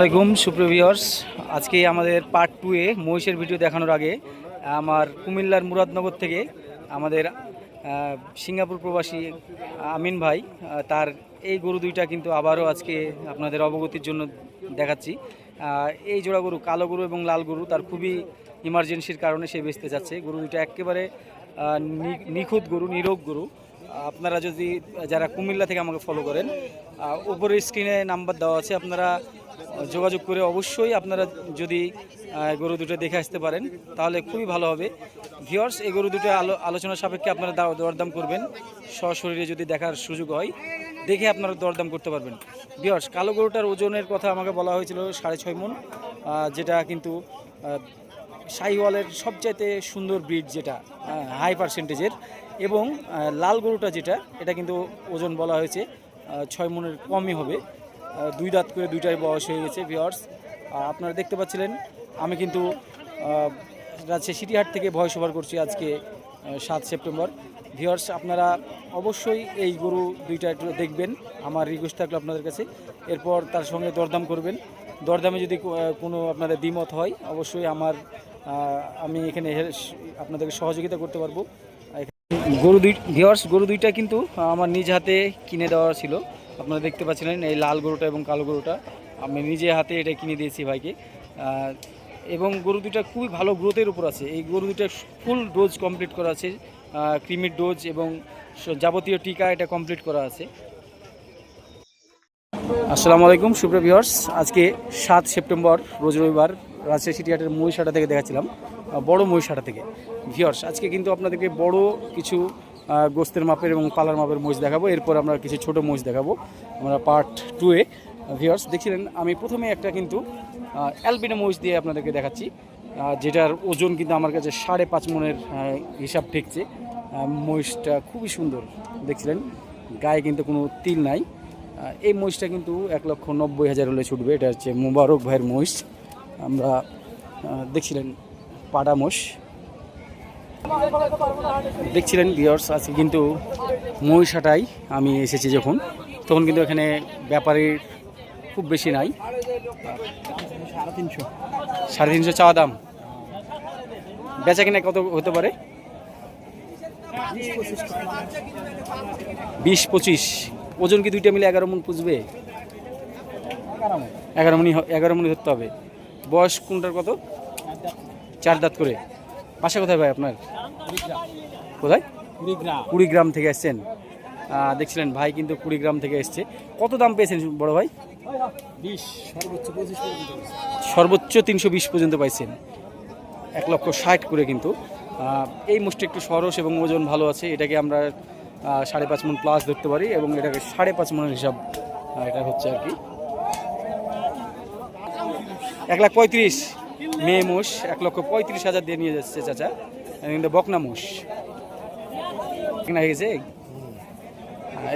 আসসালামাইকুম সুপ্রিভিয়ার্স আজকে আমাদের পার্ট টু এ মহিষের ভিডিও দেখানোর আগে আমার কুমিল্লার মুরাদনগর থেকে আমাদের সিঙ্গাপুর প্রবাসী আমিন ভাই তার এই গরু দুইটা কিন্তু আবারও আজকে আপনাদের অবগতির জন্য দেখাচ্ছি। এই জোড়া গরু কালো গরু এবং লাল গরু তার খুবই ইমার্জেন্সির কারণে সে বেচতে যাচ্ছে। গরু দুইটা একেবারে নিখুঁত গরু নিরোগ গরু। আপনারা যদি যারা কুমিল্লা থেকে আমাকে ফলো করেন আহ, উপরে স্ক্রিনে নাম্বার দেওয়া আছে আপনারা যোগাযোগ করে অবশ্যই আপনারা যদি গরু দুটো দেখে আসতে পারেন তাহলে খুবই ভালো হবে। ভিওর্স এই গরু দুটো আলো আলোচনা সাপেক্ষে আপনারা দরদাম করবেন। সশরীরে যদি দেখার সুযোগ হয় দেখে আপনারা দরদাম করতে পারবেন। ভিওর্স কালো গরুটার ওজনের কথা আমাকে বলা হয়েছিল সাড়ে ছয় মন যেটা কিন্তু আহ, শাহিওয়ালের সবচাইতে সুন্দর ব্রিড যেটা হাই পার্সেন্টেজের এবং লাল গরুটা যেটা এটা কিন্তু ওজন বলা হয়েছে ছয় মনের কমই হবে। দুই দাঁত করে দুইটাই বয়স হয়ে গেছে ভিওয়ার্স আপনারা দেখতে পাচ্ছিলেন, আমি কিন্তু রাজশাহী সিটিহাট থেকে ভয় সবার করছি আজকে সাত সেপ্টেম্বর। ভিওয়ার্স আপনারা অবশ্যই এই গরু দুইটা একটু দেখবেন, আমার রিকোয়েস্ট থাকল আপনাদের কাছে। এরপর তার সঙ্গে দরদাম করবেন। দরদামে যদি কোনো আপনাদের দ্বিমত হয়, অবশ্যই আমার আমি এখানে আপনাদেরকে সহযোগিতা করতে পারব। গরু দুই ভিওর্স গরু দুইটা কিন্তু আমার নিজ হাতে কিনে দেওয়া ছিল। আপনারা দেখতে পাচ্ছিলেন এই লাল গরুটা এবং কালো গরুটা। আমি নিজে হাতে এটা কিনে দিয়েছি ভাইকে। এবং গরু দুটা খুবই ভালো গ্রোথের উপর আছে। এই গরু দুটা ফুল ডোজ কমপ্লিট করা আছে। ক্রিমির ডোজ এবং যাবতীয় টিকা এটা কমপ্লিট করা আছে। আসসালামু আলাইকুম, সুপ্রিয় ভিউয়ার্স আজকে সাত সেপ্টেম্বর, রোজ রবিবার রাজশাহী সিটিহাটের মহিষাটা থেকে দেখাচ্ছিলাম। বড় মহিষাটা থেকে। ভিউয়ার্স আজকে কিন্তু আপনাদেরকে বড় কিছু গোস্তের মাপের এবং পালার মাপের মহিষ দেখাবো। এরপর আমরা কিছু ছোট মহিষ দেখাবো। আমরা পার্ট টু এ ভিউয়ার্স দেখছিলেন, আমি প্রথমে একটা কিন্তু অ্যালবিনো মহিষ দিয়ে আপনাদেরকে দেখাচ্ছি। যেটার ওজন কিন্তু আমার কাছে সাড়ে পাঁচ মনের হিসাব ঠেকছে। মহিষটা খুবই সুন্দর, দেখছিলেন? গায়ে কিন্তু কোনো তিল নাই। এই মহিষটা কিন্তু এক লক্ষ নব্বই হাজার হলে ছুটবে। এটা হচ্ছে মুবারক ভাইয়ের মহিষ। আমরা দেখছিলেন পাডা মোষ দেখছিলেন ভিওর্স আজকে কিন্তু মহিষাটাই আমি এসেছি যখন। তখন কিন্তু এখানে ব্যাপারীর খুব বেশি নাই। সাড়ে তিনশো। সাড়ে তিনশো চাওয়া দাম। বেচা কিনা কত হতে পারে? বিশ পঁচিশ। ওজন কি দুইটা মিলে এগারো মন পুষবে? এগারো মনি এগারো মনি ধরতে হবে। বয়স কোনটার কত? চার দাঁত করে। বাসা কোথায় ভাই আপনার? কোথায়? কুড়িগ্রাম। থেকে এসছেন। দেখছিলেন ভাই কিন্তু কুড়িগ্রাম থেকে এসছে। কত দাম পেয়েছেন বড় ভাই? সর্বোচ্চ তিনশো বিশ পর্যন্ত পাইছেন। এক লক্ষ ষাট করে কিন্তু। এই মোষটা একটু সরস এবং ওজন ভালো আছে। এটাকে আমরা সাড়ে পাঁচ মন প্লাস ধরতে পারি এবং এটাকে সাড়ে পাঁচ মনের হিসাব এটা হচ্ছে আর কি। এক লাখ পঁয়ত্রিশ। মেয়ে মোষ, এক লক্ষ পঁয়ত্রিশ হাজার দিয়ে নিয়ে যাচ্ছে চাচা। কিন্তু বকনা মোষ। কেনা হয়ে গেছে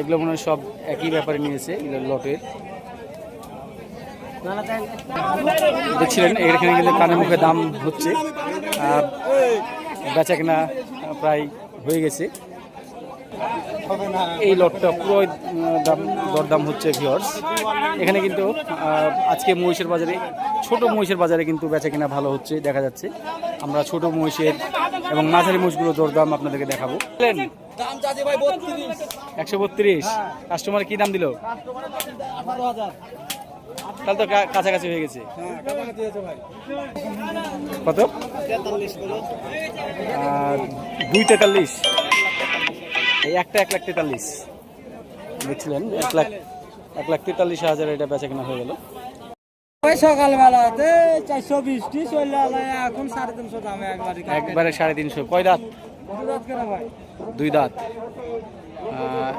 এগুলো মনে হয় সব একই ব্যাপারে নিয়েছে, এগুলো লটের। দেখছিলেন, এখানে কিন্তু কানের মুখে দাম হচ্ছে। বেচা কেনা প্রায় হয়ে গেছে। এই লটটা পুরো দাম, দরদাম হচ্ছে ভিওর্স এখানে কিন্তু আজকে মহিষের বাজারে, ছোট মহিষের বাজারে কিন্তু বেচা কেনা ভালো হচ্ছে, দেখা যাচ্ছে। আমরা ছোট মহিষের এবং মাঝারি মহিষগুলো দরদাম আপনাদেরকে দেখাবো। একশো বত্রিশ। কাস্টমার কি দাম দিল? তাহলে তো কাছাকাছি হয়ে গেছে। কত? দুই তেতাল্লিশ। এই একটা এক লাখ তেতাল্লিশ। দেখছিলেন এক লাখ এক লাখ তেতাল্লিশ হাজার এটা বেচা কেনা হয়ে গেল। সকালবেলাতে চারশো বিশটি চলে এখন সাড়ে তিনশো দামে একবারই একবারে সাড়ে তিনশো। কয় দাঁত? দুই দাঁত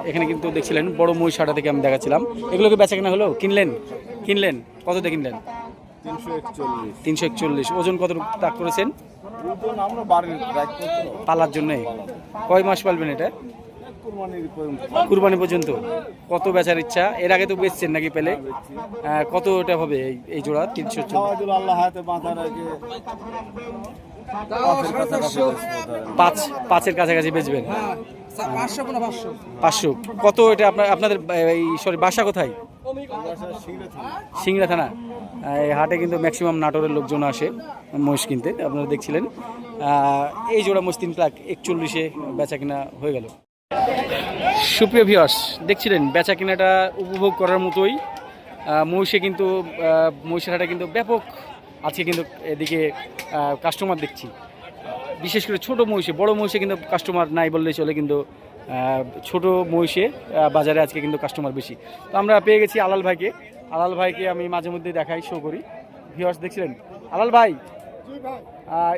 এখানে কিন্তু দেখছিলেন বড় মহিষাটা থেকে আমি দেখাচ্ছিলাম। এগুলোকে বেচা কেনা হলো? কিনলেন? কিনলেন? কত দিয়ে কিনলেন? তিনশো একচল্লিশ। ওজন কত তাক করেছেন? পালার জন্যে। কয় মাস পালবেন এটা? কুরবানি পর্যন্ত। কত বেচার ইচ্ছা? এর আগে তো বেচছেন নাকি পেলে? কত ওটা হবে এই- এই জোড়া? তিনশো। পাঁচ পাঁচের কাছাকাছি বেচবেন? পাঁচশো কত এটা আপনার আপনাদের এই সরি বাসা কোথায়? সিংড়া থানা। এই হাটে কিন্তু ম্যাক্সিমাম নাটোরের লোকজন আসে মহিষ কিনতে। আপনারা দেখছিলেন। এই জোড়া মহিষ তিন লাখ একচল্লিশে বেচা কিনা হয়ে গেল। সুপ্রিয় ভিউয়ার্স দেখছিলেন বেচা কিনাটা উপভোগ করার মতোই। মহিষে কিন্তু মহিষের হাটে কিন্তু ব্যাপক আজকে কিন্তু এদিকে কাস্টমার দেখছি। বিশেষ করে ছোট মহিষে বড় মহিষে কিন্তু কাস্টমার নাই বললেই চলে কিন্তু ছোট মহিষে বাজারে আজকে কিন্তু কাস্টমার বেশি। তো আমরা পেয়ে গেছি আলাল ভাইকে। আলাল ভাইকে আমি মাঝে মধ্যে দেখাই শো করি। ভিউয়ার্স দেখছিলেন? আলাল ভাই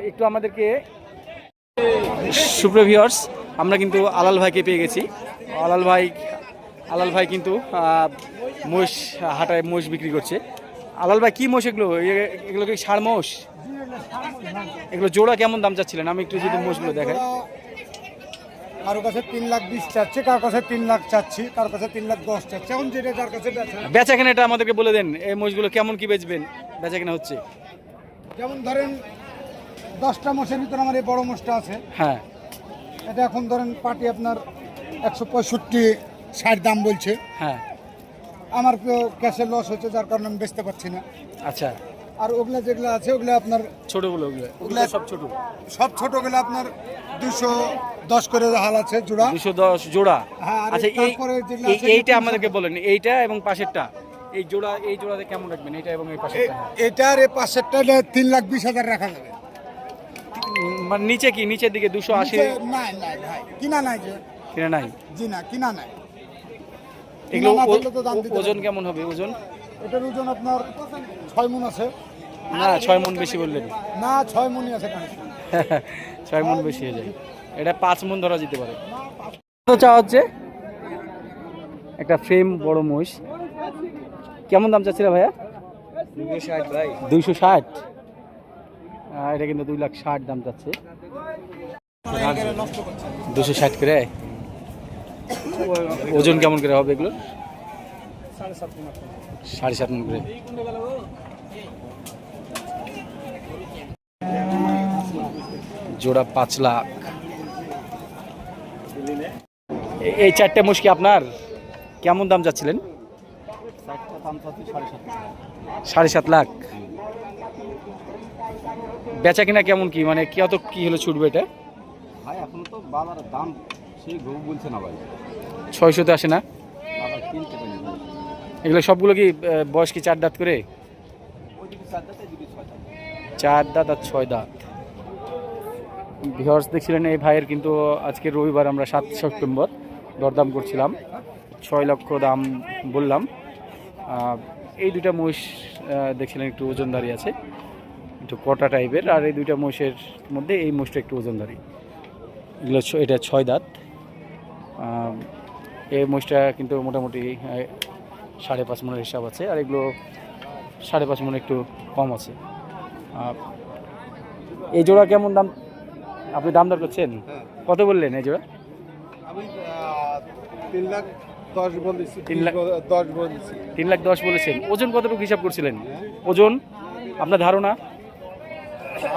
একটু আমাদেরকে সুপ্রিয় ভিউয়ার্স আমরা কিন্তু আলাল ভাইকে পেয়ে গেছি। আলাল ভাই আলাল ভাই কিন্তু মোষ হাটায় মোষ বিক্রি করছে। আলাল ভাই কি মোষ এগুলো? এগুলো কি ষাড় মহিষ এগুলো জোড়া কেমন দাম চাচ্ছিলেন? আমি একটু যদি মোষগুলো দেখাই। কারও কাছে তিন লাখ বিশ চাচ্ছে কারও কাছে তিন লাখ চাচ্ছি কারও কাছে তিন লাখ দশ চাচ্ছে। এখন যেটা যার কাছে বেচা বেচা কেনাটা আমাদেরকে বলে দেন এই মোষগুলো কেমন কি বেচবেন? বেচা কেনা হচ্ছে। যেমন ধরেন দশটা মোষের ভিতরে আমার এই বড় মোষটা আছে। হ্যাঁ। এটা এখন ধরেন পাটি আপনার একশো পঁয়ষট্টি ষাট দাম বলছে। হ্যাঁ। আমার তো ক্যাশে লস হচ্ছে যার কারণে আমি বেচতে পারছি না। আচ্ছা। আর ওগুলা যেগুলো আছে ওগুলো আপনার ছোটগুলো ওগুলো ওগুলো সব ছোট। সব ছোটগুলো আপনার দুশো দশ করে হাল আছে জোড়া। দুশো দশ জোড়া। হ্যাঁ, আচ্ছা এই এইটা আমাদেরকে বলেন এইটা এবং পাশেরটা। এই জোড়া এই জোড়াতে কেমন রাখবেন? এটা এবং এই পাশেরটা। এটার এই পাশেরটা তিন লাখ বিশ হাজার রাখা যাবে। মানে নিচে কি? নিচের দিকে দুশো আশি? নাই নাই ভাই। কিনা নাই যে। কিনা নাই? জি না কিনা নাই। এগুলো তো ওজন কেমন হবে? ওজন? এটার ওজন আপনার ছয় মন আছে। না ছয় মন বেশি বললেন। না ছয় মনই আছে ছয় মন বেশি হয়ে যায়। এটা পাঁচ মন ধরা যেতে পারে। কত চা হচ্ছে? একটা ফ্রেম বড় মহিষ। কেমন দাম চাচ্ছিল ভাইয়া? দুইশো ষাট ভাই। দুইশো ষাট? এটা কিন্তু দুই লাখ ষাট দাম যাচ্ছে। দুশো ষাট করে? ওজন কেমন করে হবে এগুলো? সাড়ে সাত মন করে। জোড়া পাঁচ লাখ। এই চারটে মুশকি আপনার কেমন দাম যাচ্ছিলেন? সাড়ে সাত লাখ। বেচা কিনা কেমন কি? মানে কত কি হলে ছুটবে এটা? ভাই এখন তো বাবার দাম সেই গরু বলছে না ভাই। ছয়শোতে আসে না? এগুলো সবগুলো কি বয়স কি চার দাঁত করে? চার দাঁত আর ছয় দাঁত। ভিওর্স দেখছিলেন এই ভাইয়ের কিন্তু আজকে রবিবার আমরা সাত সেপ্টেম্বর দরদাম করছিলাম। ছয় লক্ষ দাম বললাম। এই দুইটা মহিষ দেখছিলেন একটু ওজনদারি আছে। একটু কটা টাইপের আর এই দুইটা মোষের মধ্যে এই মোষটা একটু ওজনদারি। এগুলো ছ- এটা ছয় দাঁত। এই মোষটা কিন্তু মোটামুটি সাড়ে পাঁচ মনের হিসাব আছে আর এগুলো সাড়ে পাঁচ মনে একটু কম আছে। এই জোড়া কেমন দাম? আপনি দাম দর করছেন? কত বললেন এই জোড়া? তিন লাখ দশ বলেছি। তিন লাখ- দশ বলেছি। তিন লাখ দশ বলেছেন। ওজন কতটুকু হিসাব করছিলেন? ওজন? আপনার ধারণা?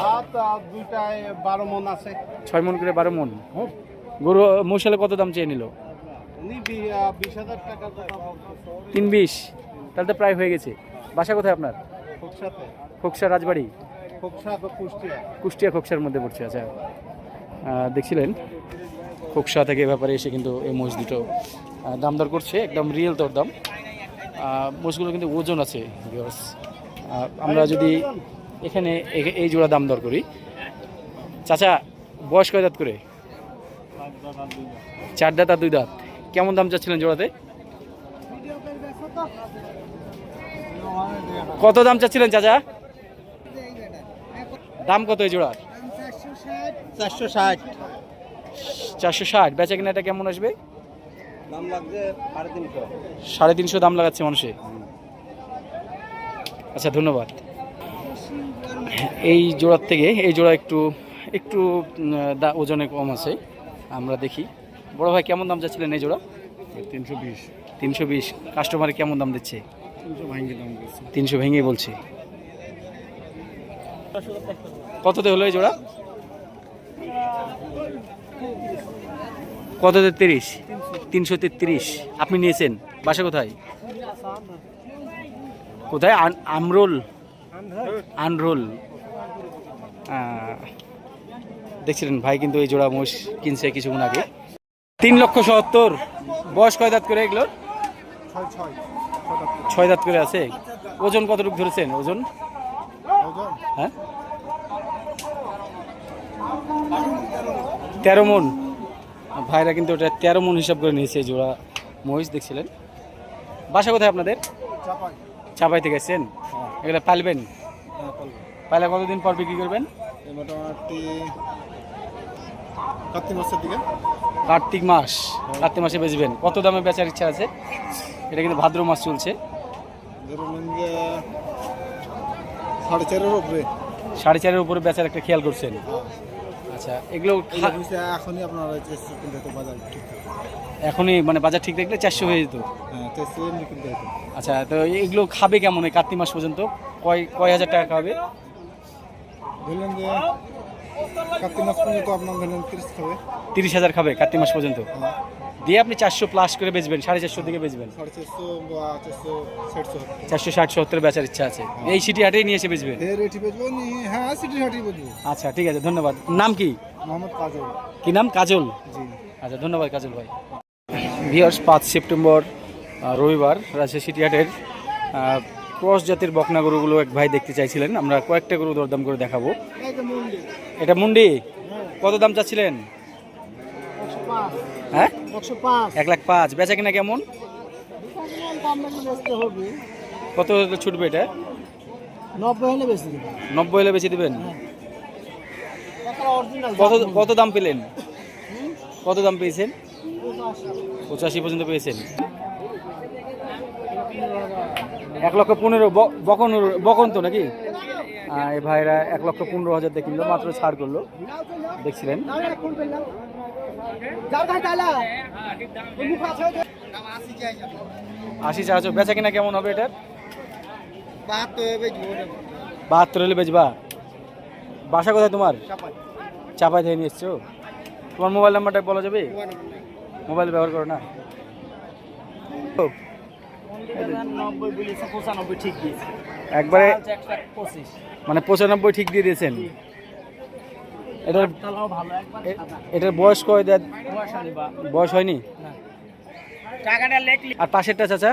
আর দুইটায় বারো মন আছে। ছয় মন করে বারো মন? গরু মশালে কত দাম চেয়ে নিল? তিন বিশ? তাহলে তো প্রায় হয়ে গেছে। বাসা কোথায় আপনার? খোকসা রাজবাড়ি? কুষ্টিয়া। কুষ্টিয়া খোকসার মধ্যে পড়ছে আচ্ছা। দেখছিলেন? খোকসা থেকে ব্যাপারে এসে কিন্তু এই মোষ দুটো দাম দর করছে একদম রিয়েল তোর দাম মোষগুলো কিন্তু ওজন আছে। আমরা যদি এখানে এই জোড়া দাম দর করি। চাচা, বয়স কয় দাঁত করে? চার দাঁত আর দুই দাঁত। কেমন দাম চাচ্ছিলেন জোড়াতে? কত দাম চাচ্ছিলেন চাচা? দাম কত এই জোড়ার? চারশো ষাট। চারশো ষাট বেচা কিনাটা কেমন আসবে? সাড়ে তিনশো দাম লাগাচ্ছে মানুষে। আচ্ছা ধন্যবাদ। এই জোড়ার থেকে এই জোড়া একটু একটু দা- ওজনে কম আছে আমরা দেখি। বড় ভাই কেমন দাম যাচ্ছিলেন এই জোড়া? তিনশো বিশ। তিনশো বিশ। কাস্টমারে কেমন দাম দিচ্ছে? তিনশো ভেঙে বলছে। কততে হলো এই জোড়া? কততে তিরিশ? তিনশো তেত্রিশ। আপনি নিয়েছেন। বাসা কোথায়? কোথায়? আমরোল। আনরোল। দেখছিলেন ভাই কিন্তু এই জোড়া মোষ কিনছে কিছুক্ষণ আগে। তিন লক্ষ সত্তর। বয়স কয় দাঁত করে এগুলোর? ছয় দাঁত করে আছে। ওজন কতটুকু ধরেছেন? ওজন? হ্যাঁ? তেরো মন। ভাইরা কিন্তু ওটা তেরো মন হিসাব করে নিয়েছে এই জোড়া মহিষ দেখছিলেন? বাসা কোথায় আপনাদের? চাপাই। চাপাই থেকে এসছেন এগুলো পালবেন? পাইলে কতদিন পর বিক্রি করবেন? মোটামুটি কার্তিক মাসের দিকে। কার্তিক মাস। কার্তিক মাসে বেচবেন। কত দামে বেচার ইচ্ছা আছে? এটা কিন্তু ভাদ্র মাস চলছে। সাড়ে চারের উপরে। সাড়ে চারের উপরে বেচার একটা খেয়াল করছেন? আচ্ছা এগুলো এখনই আপনার বাজার এখনই মানে বাজার ঠিক রাখলে চারশো হয়ে যেত। হ্যাঁ আচ্ছা তো এগুলো খাবে কেমন এই কার্তিক মাস পর্যন্ত? কয় কয় হাজার টাকা খাবে? যে কার্তিক মাস পর্যন্ত আপনার ধরলেন তিরিশ হবে তিরিশ হাজার খাবে কার্তিক মাস পর্যন্ত? হ্যাঁ। দিয়ে আপনি চারশো প্লাস করে বেচবেন সাড়ে চারশো দিকে বেচবেন। চারশো ষাট সত্তর। বেচার ইচ্ছা আছে। এই সিটি হাটেই নিয়ে এসে বেচবেন হ্যাঁ আচ্ছা ঠিক আছে ধন্যবাদ। নাম কি? মোহাম্মদ কাজল। কি নাম? কাজল। আচ্ছা ধন্যবাদ কাজল ভাই। ভিওর্স পাঁচ সেপ্টেম্বর রবিবার রাজশাহী সিটি হাটের ক্রস জাতের বকনা গরুগুলো এক ভাই দেখতে চাইছিলেন। আমরা কয়েকটা গরু দরদাম করে দেখাবো। এটা মুন্ডি? কত দাম চাচ্ছিলেন? হ্যাঁ? এক লাখ পাঁচ। বেচা কিনা কেমন? কত ছুটবে এটা? নব্বই হলে বেশি নব্বই হলে বেচে দেবেন? কত কত দাম পেলেন? কত দাম পেয়েছেন? পঁচাশি পর্যন্ত পেয়েছেন। এক লক্ষ পনেরো বকন বকন তো নাকি? এই ভাইরা এক লক্ষ পনেরো হাজার দিয়ে কিনলো মাত্র ছাড় করল। দেখছিলেন। আশি চারশো বেচা কিনা কেমন হবে এটার? বাহাত্তর হলে বেচবা। বাসা কোথায় তোমার? চাপাই থেকে নিয়ে এসছো? তোমার মোবাইল নাম্বারটা বলা যাবে? মোবাইল ব্যবহার করো না। একবারে মানে পঁচানব্বই ঠিক দিয়ে দিয়েছেন। এটার এটার বয়স কয় দেয় বয়স হয়নি আর পাশেরটা চাচা?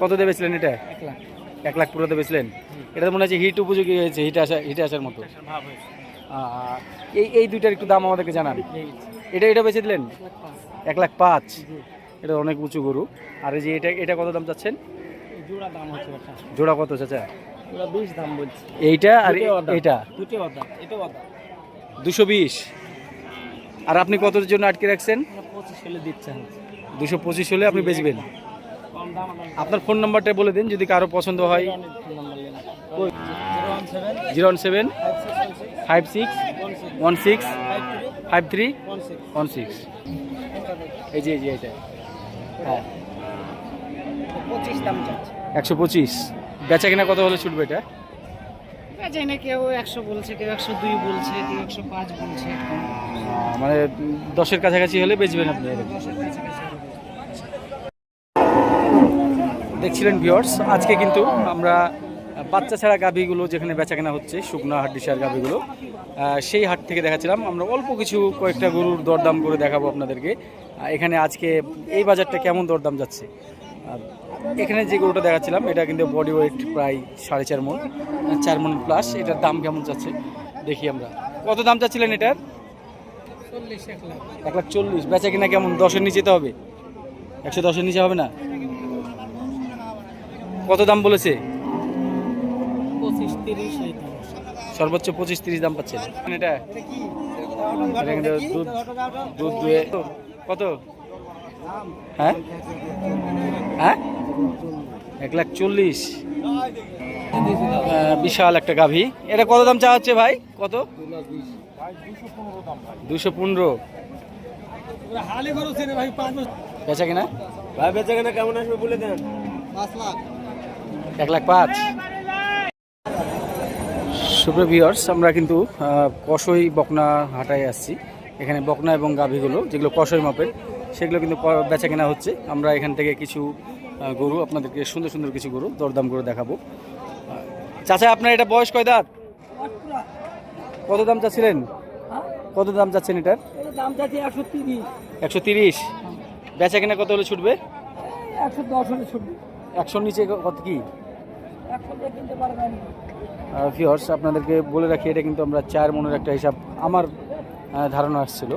কত দেবেছিলেন এটা? এক লাখ। পুরো দেবেছিলেন? এটা মনে হচ্ছে হিট উপযোগী হয়েছে হিট আসা হিটে আসার মতো। এই এই দুইটার একটু দাম আমাদেরকে জানান। এটা এটা বেঁচে দিলেন? এক লাখ পাঁচ। এটা অনেক উঁচু গরু। আর এই যে এটা এটা কত দাম চাচ্ছেন? জোড়া দাম হচ্ছে জোড়া কত চাচা? বিশ দাম বলছি। এইটা আর এটা দুটো অদা এটা অদা দুশো বিশ। আর আপনি কতর জন্য আটকে রাখছেন? পঁচিশ হলে দিচ্ছেন দুশো পঁচিশ হলে আপনি বেচবেন। আপনার ফোন নাম্বারটা বলে দিন যদি কারও পছন্দ হয়। Zero one seven five six one six five three one six এই যে এই যে এটা হ্যাঁ। পঁচিশ দাম একশো পঁচিশ। বেচা কিনা কত হলে ছুটবে এটা? বেচে কেউ একশো বলছে কেউ একশো দুই বলছে কেউ একশো পাঁচ বলছে মানে দশের কাছাকাছি হলে বেচবেন আপনি। দেখছিলেন ভিওর্স আজকে কিন্তু আমরা বাচ্চা ছাড়া গাভীগুলো যেখানে বেচা কেনা হচ্ছে শুকনো হাড্ডিসার গাভীগুলো সেই হাট থেকে দেখাচ্ছিলাম। আমরা অল্প কিছু কয়েকটা গরুর দরদাম করে দেখাবো আপনাদেরকে। এখানে আজকে এই বাজারটা কেমন দরদাম যাচ্ছে? এখানে যে গরুটা দেখাচ্ছিলাম এটা কিন্তু বডি ওয়েট প্রায় সাড়ে চার মন চার মন প্লাস এটার দাম কেমন যাচ্ছে? দেখি আমরা। কত দাম চাচ্ছিলেন এটার? এক লাখ। এক লাখ চল্লিশ। বেচা কিনা কেমন? দশের নিচে তো হবে। একশো দশের নিচে হবে না? কত দাম বলেছে? পঁচিশ তিরিশ সর্বোচ্চ পঁচিশ তিরিশ দাম পাচ্ছেন। এটা এটা দুধ দুধ দুয়ে কত? হ্যাঁ? হ্যাঁ? এক লাখ চল্লিশ। বিশাল একটা গাভী। এটা কত দাম চা হচ্ছে ভাই? কত? দুশো পনেরো। ভাই বেচা কিনা? ভাই বেচে কেমন আসবে বলে দেন? এক লাখ পাঁচ। সুপ্রিয় ভিউয়ার্স আমরা কিন্তু কসই বকনা হাটায় আসছি। এখানে বকনা এবং গাভীগুলো যেগুলো কসই মাপের সেগুলো কিন্তু বেচা কেনা হচ্ছে। আমরা এখান থেকে কিছু গরু আপনাদেরকে সুন্দর সুন্দর কিছু গরু দরদাম করে দেখাবো। চাচা আপনার এটা বয়স কয় দাঁত? কত দাম চাচ্ছিলেন? কত দাম চাচ্ছেন এটার? দাম একশো তিরিশ। একশো তিরিশ বেচা কিনা কত হলে ছুটবে? একশো দশ হলে ছুটবে। একশোর নিচে কত কি? একশো কিনতে পারবেন। ফিওর্স আপনাদেরকে বলে রাখি, এটা কিন্তু আমরা চার মনের একটা হিসাব আমার ধারণা আসছিল।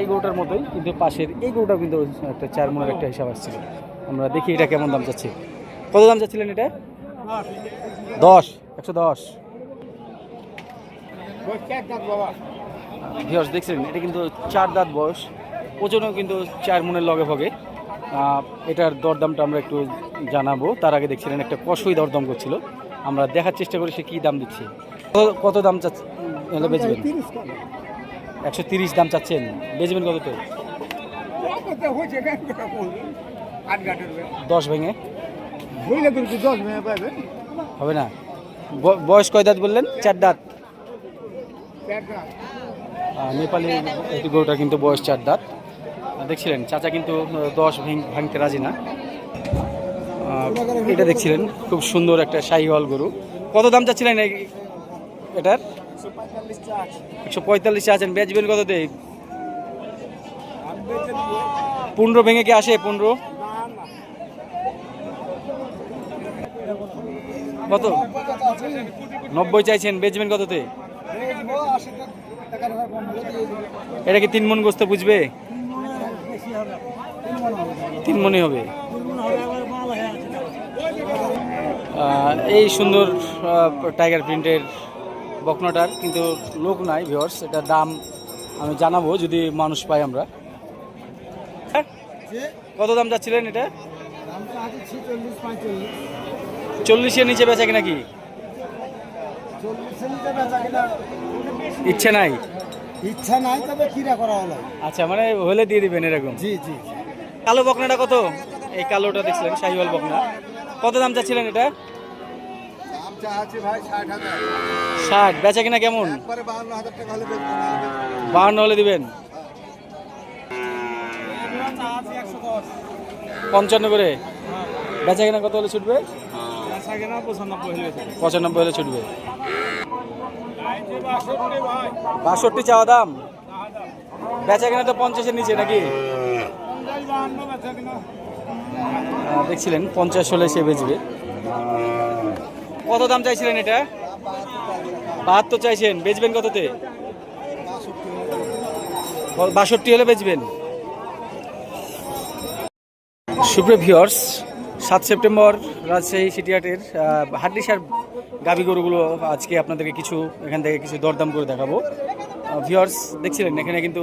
এই গরুটার মতোই কিন্তু পাশের এই গরুটাও কিন্তু একটা চার মনের একটা হিসাব আসছিল। আমরা দেখি এটা কেমন দাম যাচ্ছে। কত দাম যাচ্ছিলেন এটা? দশ, একশো দশ। ভিওর্স দেখছিলেন এটা কিন্তু চার দাঁত বয়স। ওজনও কিন্তু চার মনের লগে ভগে। এটার দরদামটা আমরা একটু জানাব। তার আগে দেখছিলেন, একটা কষই দরদাম করছিল। আমরা দেখার চেষ্টা করি সে কী দাম দিচ্ছে। কত- দাম চাচ্ছে বেচবেন? একশো তিরিশ দাম চাচ্ছেন। বেচবেন কততে দশ ভেঙে? হবে না। বয়স কয় দাঁত বললেন? চার দাঁত? নেপালি একটি গরুটা কিন্তু বয়স চার দাঁত। দেখছিলেন, চাচা কিন্তু দশ ভেঙ- ভাঙতে রাজি না। এটা দেখছিলেন, খুব সুন্দর একটা শাহিওয়াল গরু। কত দাম চাচ্ছিলেন এটার? একশো পঁয়তাল্লিশে আছেন। বেচবেন কত কততে? পনেরো ভেঙে কি আসে পনেরো? কত? নব্বই চাইছেন। বেচবেন কততে? এটা কি তিন মন গোস্ত বুঝবে তিন মনে হবে। এই সুন্দর টাইগার প্রিন্টের বকনাটার কিন্তু লোক নাই ভিওর্স এটা দাম আমি জানাব যদি মানুষ পাই আমরা? কত দাম যাচ্ছিলেন এটা? চল্লিশের নিচে বেচা কিনা কি? ইচ্ছে নাই? ইচ্ছা নাই তবে কিরা করা হলো। আচ্ছা মানে হলে দিয়ে দিবেন এরকম? জি জি কালো বকনাটা কত? এই কালোটা দেখছিলেন শাহিওয়াল বকনা। কত দাম চাচ্ছিলেন এটা? ষাট বেচা কিনা কেমন? বাহান্ন হলে দিবেন? পঞ্চান্ন করে? বেচা কিনা কত হলে ছুটবে? পঁচানব্বই হলে ছুটবে। বাষট্টি চাওয়া দাম? বেচা কিনা তো পঞ্চাশের নিচে নাকি? দেখছিলেন, পঞ্চাশ হলে সে বেচবে। কত দাম চাইছিলেন এটা? বাহাত্তর চাইছেন, বেচবেন কততে? বাষট্টি হলে বেচবেন। সুপ্রিয় ভিওর্স সাত সেপ্টেম্বর রাজশাহী সিটিহাটের হাড্ডিসার গাবি গরুগুলো আজকে আপনাদেরকে কিছু, এখান থেকে কিছু দরদাম করে দেখাবো। ভিওর্স দেখছিলেন, এখানে কিন্তু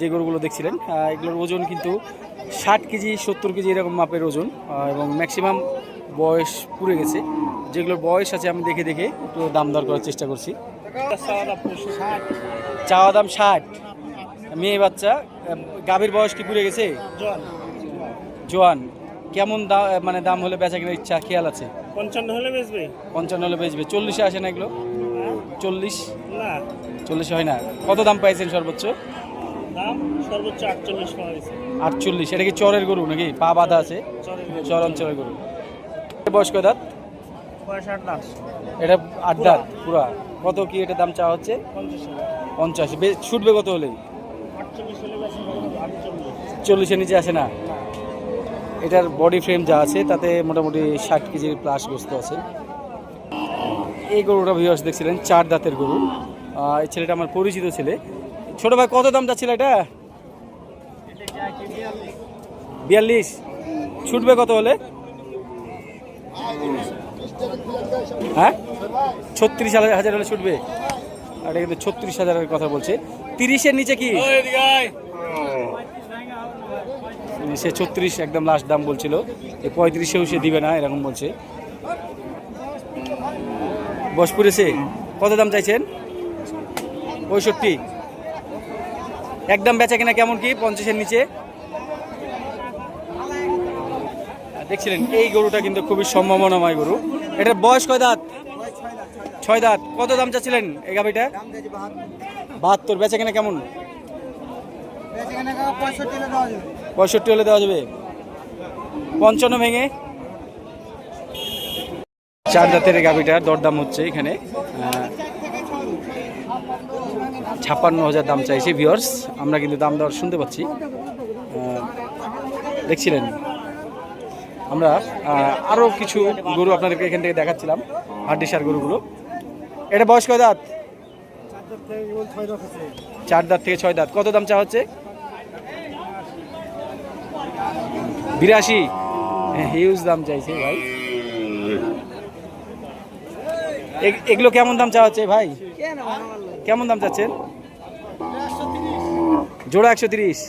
যে গরুগুলো দেখছিলেন এগুলোর ওজন কিন্তু ষাট কেজি সত্তর কেজি এরকম মাপের ওজন এবং ম্যাক্সিমাম বয়স পুড়ে গেছে। যেগুলোর বয়স আছে আমি দেখে দেখে একটু দাম দর করার চেষ্টা করছি। চাওয়া দাম ষাট। মেয়ে বাচ্চা গাভীর বয়স কি পুড়ে গেছে? জোয়ান। কেমন দাম মানে দাম হলে বেচা কেনার ইচ্ছা খেয়াল আছে? পঞ্চান্ন হলে বেচবে। পঞ্চান্ন হলে বেচবে। চল্লিশে আসে না এগুলো? চল্লিশ? না। চল্লিশে হয় না। কত দাম পাইছেন সর্বোচ্চ? দাম সর্বোচ্চ আটচল্লিশ আটচল্লিশ এটা কি চরের গরু নাকি? পা বাঁধা আছে। চর অঞ্চলের গরু। বয়স্ক দাঁত? এটা আট দাঁত পুরা। কত কি এটা দাম চাওয়া হচ্ছে? পঞ্চাশ ছুটবে কত হলেই হলে চল্লিশের নিচে আসে না? এটার বডি ফ্রেম যা আছে তাতে মোটামুটি ষাট কেজির প্লাস গোস্ত আছে। এই গরুটা ভিউয়ার্স দেখছিলেন চার দাঁতের গরু। এই ছেলেটা আমার পরিচিত ছেলে। ছোট ভাই কত দাম যাচ্ছিল এটা? বিয়াল্লিশ। ছুটবে কত হলে? হ্যাঁ? ছত্রিশ হাজার হলে ছুটবে। আর এটা কিন্তু ছত্রিশ হাজারের কথা বলছে। তিরিশের নিচে কি? সে ছত্রিশ একদম লাস্ট দাম বলছিল। এই পঁয়ত্রিশেও সে দিবে না এরকম বলছে। বস সে? কত দাম চাইছেন? পঁয়ষট্টি। একদম বেচা কিনা কেমন কি? পঞ্চাশের নিচে। দেখছিলেন, এই গরুটা কিন্তু খুবই সম্ভাবনাময় গরু। এটার বয়স কয় দাঁত? ছয় দাঁত। কত দাম চাচ্ছিলেন এই গাভিটা? বাহাত্তর। বেচা কিনা কেমন? পঁয়ষট্টি হলে দেওয়া যাবে। পঞ্চান্ন ভেঙে। চার দাঁতের এই গাভিটার দরদাম হচ্ছে এখানে। ছাপ্পান্ন হাজার দাম চাইছে ভিওর্স আমরা কিন্তু দাম দর শুনতে পাচ্ছি। দেখছিলেন? আমরা আরও কিছু গরু আপনাদেরকে এখান থেকে দেখাচ্ছিলাম, হাড্ডিসার গরুগুলো। এটা বয়স কয় দাঁত? চার দাঁত থেকে ছয় দাঁত। কত দাম চা হচ্ছে? বিরাশি। হিউজ দাম চাইছে ভাই। এগুলো কেমন দাম চা হচ্ছে ভাই? কেমন দাম চাচ্ছেন? জোড়া একশো তিরিশ।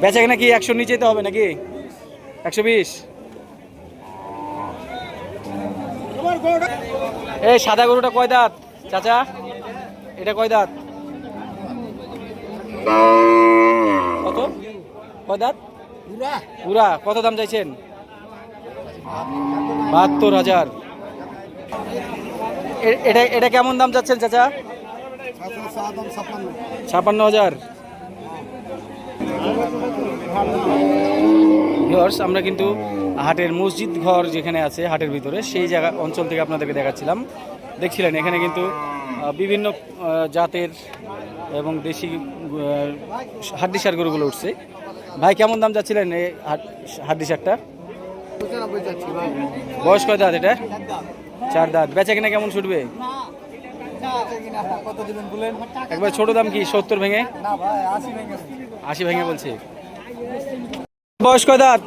বেচা কিনা কি একশো নিচেই তো হবে নাকি? একশো বিশ। এই সাদা গরুটা কয় দাঁত? চাচা এটা কয় দাঁত? কত? কয় দাঁত? পুরা। কত দাম চাইছেন? বাহাত্তর হাজার। এটা এটা কেমন দাম চাচ্ছেন চাচা? ছাপান্ন হাজার। আমরা কিন্তু হাটের মসজিদ ঘর যেখানে আছে, হাটের ভিতরে, সেই জায়গা, অঞ্চল থেকে আপনাদেরকে দেখাচ্ছিলাম। দেখছিলেন, এখানে কিন্তু বিভিন্ন জাতের এবং দেশি হাড্ডি সার গরুগুলো উঠছে। ভাই, কেমন দাম যাচ্ছিলেন এই হাড্ডি সারটা বয়স কয় এটা? চার দাঁত। বেচা কিনা কেমন ছুটবে? একবার ছোট দাম কি সত্তর ভেঙে। আশি ভেঙে বলছে। বয়স কয় দাঁত?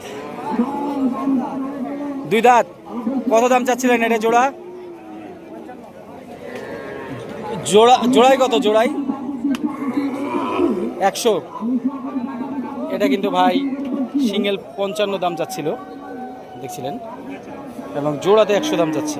দুই দাঁত। কত দাম চাচ্ছিলেন এটা জোড়া? জোড়া জোড়াই কত জোড়াই? একশো। এটা কিন্তু ভাই সিঙ্গেল পঞ্চান্ন দাম চাচ্ছিল। দেখছিলেন? এবং জোড়াতে একশো দাম চাচ্ছে।